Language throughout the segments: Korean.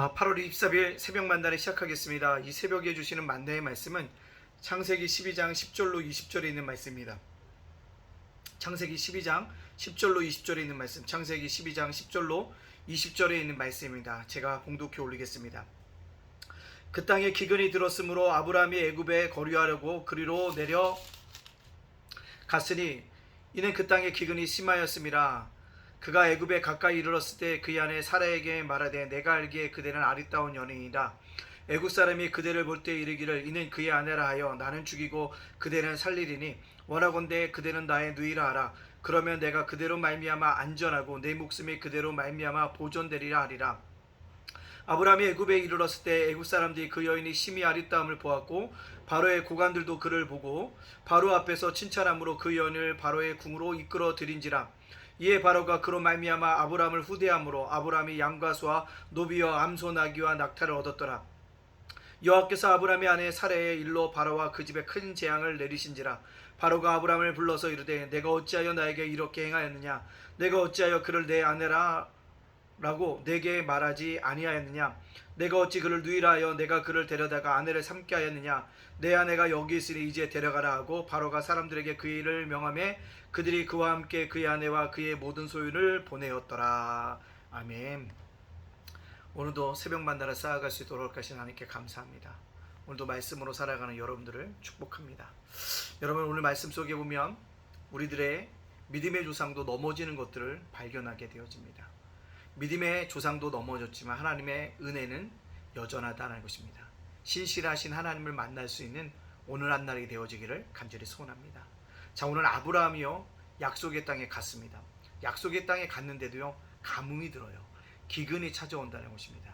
아, 8월 24일 새벽 만나를 시작하겠습니다. 이 새벽에 주시는 만나의 말씀은 창세기 12장 10절로 20절에 있는 말씀입니다. 창세기 12장 10절로 20절에 있는 말씀. 창세기 12장 10절로 20절에 있는 말씀입니다. 제가 봉독해 올리겠습니다. 그 땅에 기근이 들었으므로 아브라함이 애굽에 거류하려고 그리로 내려 갔으니 이는 그 땅에 기근이 심하였음이라 그가 애굽에 가까이 이르렀을 때 그의 아내 사라에게 말하되 내가 알기에 그대는 아리따운 연인이다. 애굽 사람이 그대를 볼 때 이르기를 이는 그의 아내라 하여 나는 죽이고 그대는 살리리니 원하건대 그대는 나의 누이라 하라. 그러면 내가 그대로 말미암아 안전하고 내 목숨이 그대로 말미암아 보존되리라 하리라. 아브라함이 애굽에 이르렀을 때 애굽 사람들이 그 여인이 심히 아리따움을 보았고 바로의 고관들도 그를 보고 바로 앞에서 칭찬함으로 그 여인을 바로의 궁으로 이끌어 들인지라 이에 바로가 그로 말미암아 아브라함을 후대함으로 아브라함이 양과 소와 노비와 암소 나귀와 낙타를 얻었더라. 여호와께서 아브라함의 아내 사레의 일로 바로와 그 집에 큰 재앙을 내리신지라. 바로가 아브라함을 불러서 이르되 내가 어찌하여 나에게 이렇게 행하였느냐? 내가 어찌하여 그를 내 아내라 라고 내게 말하지 아니하였느냐? 내가 어찌 그를 누이라 하여 내가 그를 데려다가 아내를 삼게 하였느냐? 내 아내가 여기 있으니 이제 데려가라 하고 바로가 사람들에게 그 일을 명함에 그들이 그와 함께 그의 아내와 그의 모든 소유를 보내었더라. 아멘. 오늘도 새벽 만나러 쌓아갈 수 있도록 하신 하나님께 감사합니다. 오늘도 말씀으로 살아가는 여러분들을 축복합니다. 여러분 오늘 말씀 속에 보면 우리들의 믿음의 조상도 넘어지는 것들을 발견하게 되어집니다 믿음의 조상도 넘어졌지만 하나님의 은혜는 여전하다는 것입니다. 신실하신 하나님을 만날 수 있는 오늘 한 날이 되어지기를 간절히 소원합니다. 자, 오늘 아브라함이요 약속의 땅에 갔습니다. 약속의 땅에 갔는데도요 감흥이 들어요. 기근이 찾아온다는 것입니다.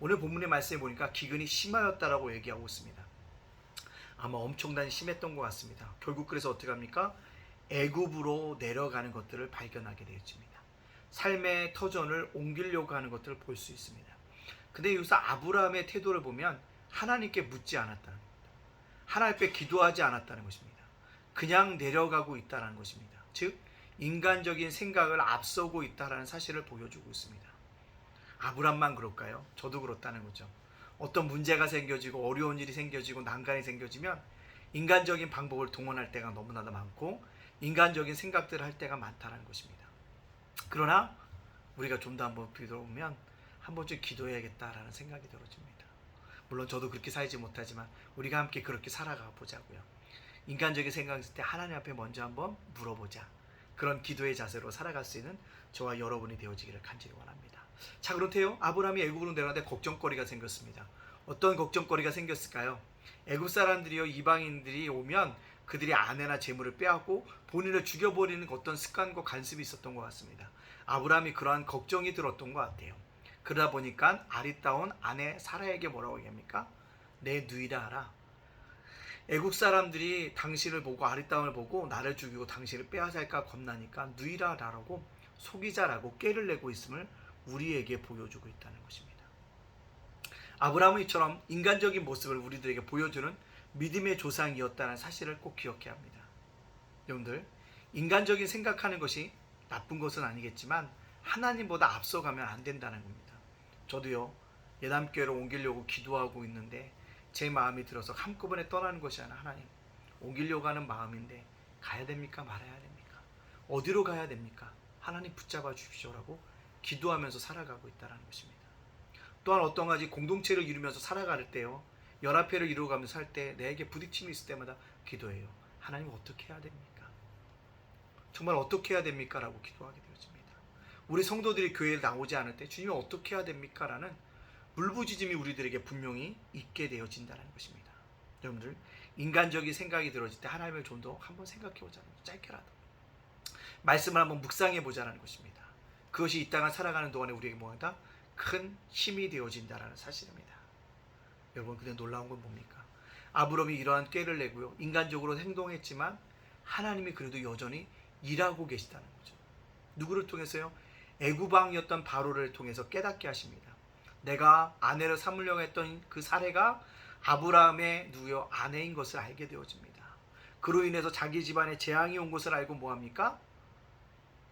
오늘 본문의 말씀에 보니까 기근이 심하였다라고 얘기하고 있습니다. 아마 엄청난 심했던 것 같습니다. 결국 그래서 어떻게 합니까? 애굽으로 내려가는 것들을 발견하게 되었습니다. 삶의 터전을 옮기려고 하는 것들을 볼 수 있습니다. 근데 여기서 아브라함의 태도를 보면 하나님께 묻지 않았다는 겁니다. 하나님 앞에 기도하지 않았다는 것입니다. 그냥 내려가고 있다는 것입니다. 즉 인간적인 생각을 앞서고 있다는 사실을 보여주고 있습니다. 아브라함만 그럴까요? 저도 그렇다는 거죠. 어떤 문제가 생겨지고 어려운 일이 생겨지고 난간이 생겨지면 인간적인 방법을 동원할 때가 너무나도 많고 인간적인 생각들을 할 때가 많다는 것입니다. 그러나 우리가 좀 더 한번 뒤돌아보면 한 번쯤 기도해야겠다라는 생각이 들어집니다. 물론 저도 그렇게 살지 못하지만 우리가 함께 그렇게 살아가 보자고요. 인간적인 생각이 있을 때 하나님 앞에 먼저 한번 물어보자. 그런 기도의 자세로 살아갈 수 있는 저와 여러분이 되어지기를 간절히 원합니다. 자 그렇대요. 아브라함이 애굽으로 내려가는데 걱정거리가 생겼습니다. 어떤 걱정거리가 생겼을까요? 애굽 사람들이요 이방인들이 오면 그들이 아내나 재물을 빼앗고 본인을 죽여버리는 어떤 습관과 간습이 있었던 것 같습니다. 아브라함이 그러한 걱정이 들었던 것 같아요. 그러다 보니까 아리따운 아내 사라에게 뭐라고 얘기합니까? 내 누이라 하라. 애국 사람들이 당신을 보고 아리따움을 보고 나를 죽이고 당신을 빼앗을까 겁나니까 누이라라고 속이자라고 깨를 내고 있음을 우리에게 보여주고 있다는 것입니다. 아브라함은 이처럼 인간적인 모습을 우리들에게 보여주는 믿음의 조상이었다는 사실을 꼭 기억해야 합니다. 여러분들, 인간적인 생각하는 것이 나쁜 것은 아니겠지만 하나님보다 앞서가면 안 된다는 겁니다. 저도요, 예담교회로 옮기려고 기도하고 있는데 제 마음이 들어서 한꺼번에 떠나는 것이 아니라 하나님, 옮기려고 하는 마음인데 가야 됩니까? 말아야 됩니까? 어디로 가야 됩니까? 하나님 붙잡아 주십시오라고 기도하면서 살아가고 있다는 것입니다. 또한 어떤 가지 공동체를 이루면서 살아갈 때요, 연합회를 이루어가면서 살 때 내게 부딪힘이 있을 때마다 기도해요. 하나님 어떻게 해야 됩니까? 정말 어떻게 해야 됩니까? 라고 기도하게 되어집니다. 우리 성도들이 교회에 나오지 않을 때 주님이 어떻게 해야 됩니까? 라는 물부짖음이 우리들에게 분명히 있게 되어진다는 것입니다. 여러분들 인간적인 생각이 들어질 때 하나님을 좀 더 한번 생각해 보자는 거 짧게라도 말씀을 한번 묵상해 보자는 것입니다. 그것이 이 땅을 살아가는 동안에 우리에게 뭐다? 큰 힘이 되어진다는 사실입니다. 여러분 근데 놀라운 건 뭡니까? 아브롬이 이러한 꾀를 내고요. 인간적으로 행동했지만 하나님이 그래도 여전히 일하고 계시다는 거죠. 누구를 통해서요? 애구방이었던 바로를 통해서 깨닫게 하십니다. 내가 아내를 삼으려고 했던 그 사례가 아브라함의 누구요? 아내인 것을 알게 되어집니다. 그로 인해서 자기 집안에 재앙이 온 것을 알고 뭐합니까?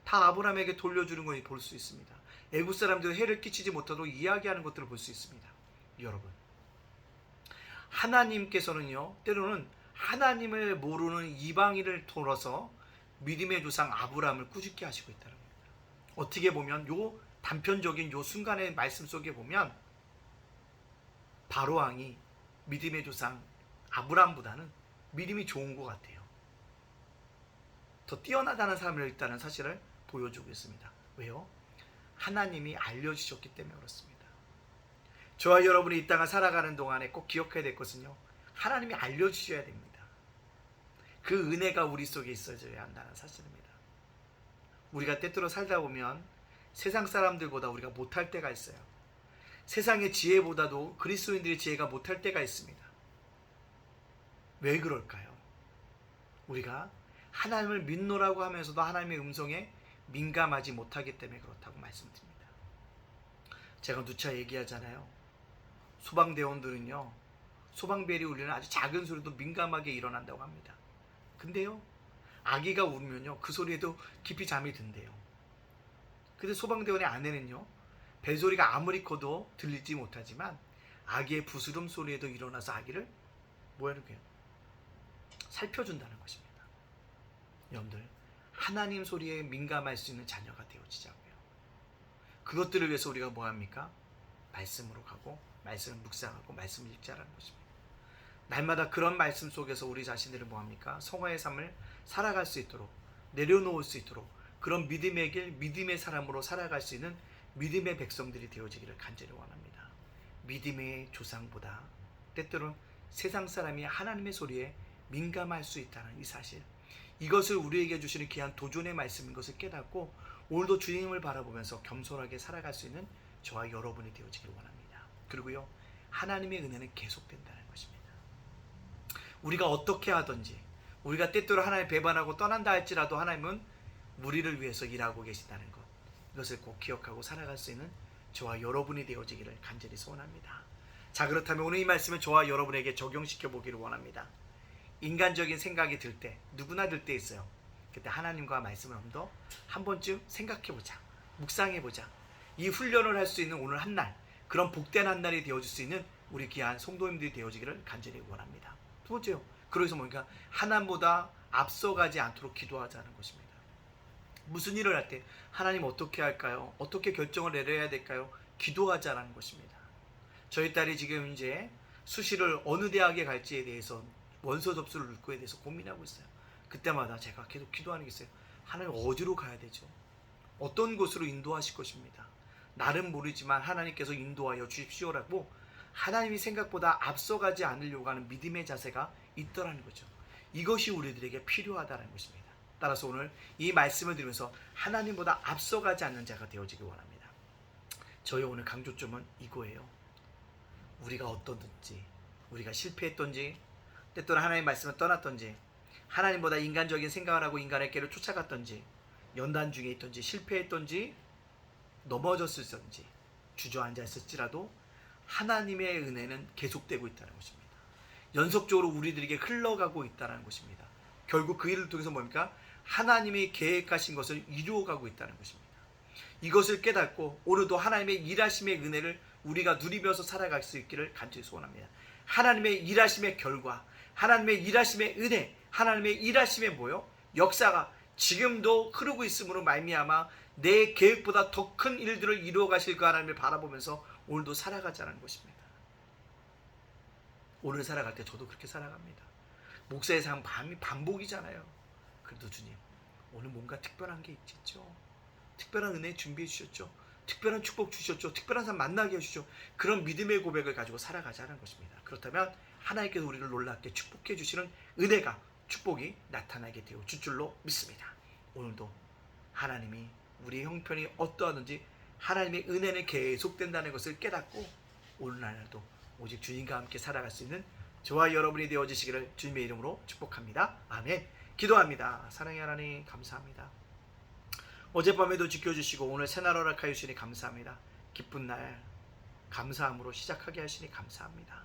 다 아브라함에게 돌려주는 것이 볼수 있습니다. 애국 사람들 해를 끼치지 못하도록 이야기하는 것들을 볼 수 있습니다. 여러분. 하나님께서는요. 때로는 하나님을 모르는 이방인을 통해서 믿음의 조상 아브라함을 꾸짖게 하시고 있다는 겁니다. 어떻게 보면 요 단편적인 요 순간의 말씀 속에 보면 바로 왕이 믿음의 조상 아브라함보다는 믿음이 좋은 것 같아요. 더 뛰어나다는 사람을 있다는 사실을 보여주고 있습니다. 왜요? 하나님이 알려주셨기 때문에 그렇습니다. 저와 여러분이 이 땅을 살아가는 동안에 꼭 기억해야 될 것은요. 하나님이 알려주셔야 됩니다. 그 은혜가 우리 속에 있어져야 한다는 사실입니다. 우리가 때때로 살다 보면 세상 사람들보다 우리가 못할 때가 있어요. 세상의 지혜보다도 그리스도인들의 지혜가 못할 때가 있습니다. 왜 그럴까요? 우리가 하나님을 믿노라고 하면서도 하나님의 음성에 민감하지 못하기 때문에 그렇다고 말씀드립니다. 제가 누차 얘기하잖아요. 소방대원들은요, 소방벨이 울리는 아주 작은 소리도 민감하게 일어난다고 합니다. 근데요, 아기가 울면요, 그 소리에도 깊이 잠이 든대요. 근데 소방대원의 아내는요, 벨소리가 아무리 커도 들리지 못하지만 아기의 부스럼 소리에도 일어나서 아기를 뭐하는 거예요? 살펴준다는 것입니다. 여러분들 하나님 소리에 민감할 수 있는 자녀가 되어지자고요. 그것들을 위해서 우리가 뭐 합니까? 말씀으로 가고 말씀을 묵상하고 말씀을 읽자라는 것입니다. 날마다 그런 말씀 속에서 우리 자신들을 뭐 합니까? 성화의 삶을 살아갈 수 있도록 내려놓을 수 있도록 그런 믿음의 길, 믿음의 사람으로 살아갈 수 있는 믿음의 백성들이 되어지기를 간절히 원합니다. 믿음의 조상보다 때때로는 세상 사람이 하나님의 소리에 민감할 수 있다는 이 사실 이것을 우리에게 주시는 귀한 도전의 말씀인 것을 깨닫고 오늘도 주님을 바라보면서 겸손하게 살아갈 수 있는 저와 여러분이 되어지길 원합니다. 그리고요 하나님의 은혜는 계속된다는 것입니다. 우리가 어떻게 하든지 우리가 때때로 하나님 배반하고 떠난다 할지라도 하나님은 우리를 위해서 일하고 계신다는 것 이것을 꼭 기억하고 살아갈 수 있는 저와 여러분이 되어지기를 간절히 소원합니다. 자 그렇다면 오늘 이 말씀을 저와 여러분에게 적용시켜 보기를 원합니다. 인간적인 생각이 들 때 누구나 들 때 있어요. 그때 하나님과 말씀을 좀 더 한 번쯤 생각해 보자. 묵상해 보자. 이 훈련을 할 수 있는 오늘 한 날, 그런 복된 한 날이 되어질 수 있는 우리 귀한 성도님들이 되어지기를 간절히 원합니다. 두 번째요. 그래서 뭔가 하나님보다 앞서가지 않도록 기도하자는 것입니다. 무슨 일을 할 때 하나님 어떻게 할까요? 어떻게 결정을 내려야 될까요? 기도하자라는 것입니다. 저희 딸이 지금 이제 수시를 어느 대학에 갈지에 대해서 원서 접수를 넣을 거에 대해서 고민하고 있어요. 그때마다 제가 계속 기도하는 게 있어요. 하나님 어디로 가야 되죠? 어떤 곳으로 인도하실 것입니다. 나는 모르지만 하나님께서 인도하여 주십시오라고 하나님이 생각보다 앞서가지 않으려고 하는 믿음의 자세가 있더라는 거죠. 이것이 우리들에게 필요하다는 것입니다. 따라서 오늘 이 말씀을 들으면서 하나님보다 앞서가지 않는 자가 되어지길 원합니다. 저희 오늘 강조점은 이거예요. 우리가 어떻든지, 우리가 실패했던지, 때때로 하나님의 말씀을 떠났던지, 하나님보다 인간적인 생각을 하고 인간의 길을 쫓아갔던지, 연단 중에 있던지, 실패했던지, 넘어졌을지, 주저앉아 있을지라도 하나님의 은혜는 계속되고 있다는 것입니다. 연속적으로 우리들에게 흘러가고 있다는 것입니다. 결국 그 일을 통해서 뭡니까? 하나님이 계획하신 것을 이루어가고 있다는 것입니다. 이것을 깨닫고 오늘도 하나님의 일하심의 은혜를 우리가 누리면서 살아갈 수 있기를 간절히 소원합니다. 하나님의 일하심의 결과, 하나님의 일하심의 은혜, 하나님의 일하심의 뭐요? 역사가 지금도 흐르고 있으므로 말미암아 내 계획보다 더 큰 일들을 이루어 가실 그 하나님을 바라보면서 오늘도 살아가자는 것입니다. 오늘 살아갈 때 저도 그렇게 살아갑니다. 목사의 삶 밤이 반복이잖아요. 그래도 주님, 오늘 뭔가 특별한 게 있겠죠. 특별한 은혜 준비해 주셨죠. 특별한 축복 주셨죠. 특별한 사람 만나게 해주죠. 그런 믿음의 고백을 가지고 살아가자는 것입니다. 그렇다면 하나님께서 우리를 놀랍게 축복해 주시는 은혜가 축복이 나타나게 되어 줄 줄로 믿습니다. 오늘도 하나님이 우리의 형편이 어떠하든지 하나님의 은혜는 계속된다는 것을 깨닫고 오늘날도 오직 주님과 함께 살아갈 수 있는 저와 여러분이 되어지시기를 주님의 이름으로 축복합니다. 아멘. 기도합니다. 사랑의 하나님 감사합니다. 어젯밤에도 지켜주시고 오늘 새날 허락하여 주시니 감사합니다. 기쁜 날 감사함으로 시작하게 하시니 감사합니다.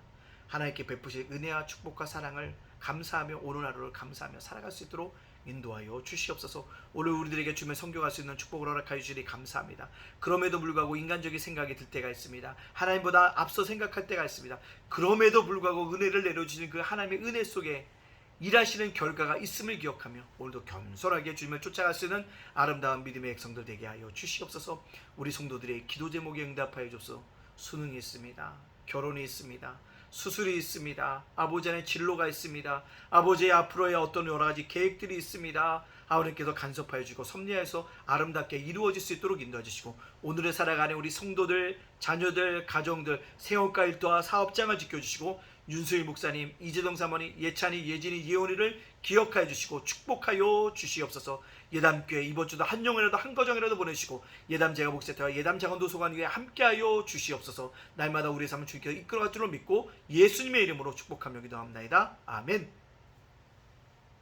하나님께 베푸실 은혜와 축복과 사랑을 감사하며 오늘 하루를 감사하며 살아갈 수 있도록 인도하여 주시옵소서. 오늘 우리들에게 주면 성경할 수 있는 축복을 허락하여 주시니 감사합니다. 그럼에도 불구하고 인간적인 생각이 들 때가 있습니다. 하나님보다 앞서 생각할 때가 있습니다. 그럼에도 불구하고 은혜를 내려주시는 그 하나님의 은혜 속에 일하시는 결과가 있음을 기억하며 오늘도 겸손하게 주님을 쫓아갈 수 있는 아름다운 믿음의 백성들 되게 하여 주시옵소서. 우리 성도들의 기도 제목에 응답하여 줬소. 수능이 있습니다. 결혼이 있습니다. 수술이 있습니다. 아버지 안에 진로가 있습니다. 아버지의 앞으로의 어떤 여러 가지 계획들이 있습니다. 아버님께서 간섭하여 주고 섭리해서 아름답게 이루어질 수 있도록 인도해 주시고 오늘의 살아가는 우리 성도들, 자녀들, 가정들, 세월가 일도와 사업장을 지켜주시고 윤수일 목사님, 이재동 사모님, 예찬이, 예진이, 예원이를 기억하여 주시고 축복하여 주시옵소서. 예담교회 이번 주도 한 영이라도 한 거정이라도 보내시고 예담 제가 목사태와 예담 장원도 소관 위에 함께하여 주시옵소서. 날마다 우리의 삶을 주님께서 이끌어갈 줄로 믿고 예수님의 이름으로 축복하며 기도합나이다. 아멘.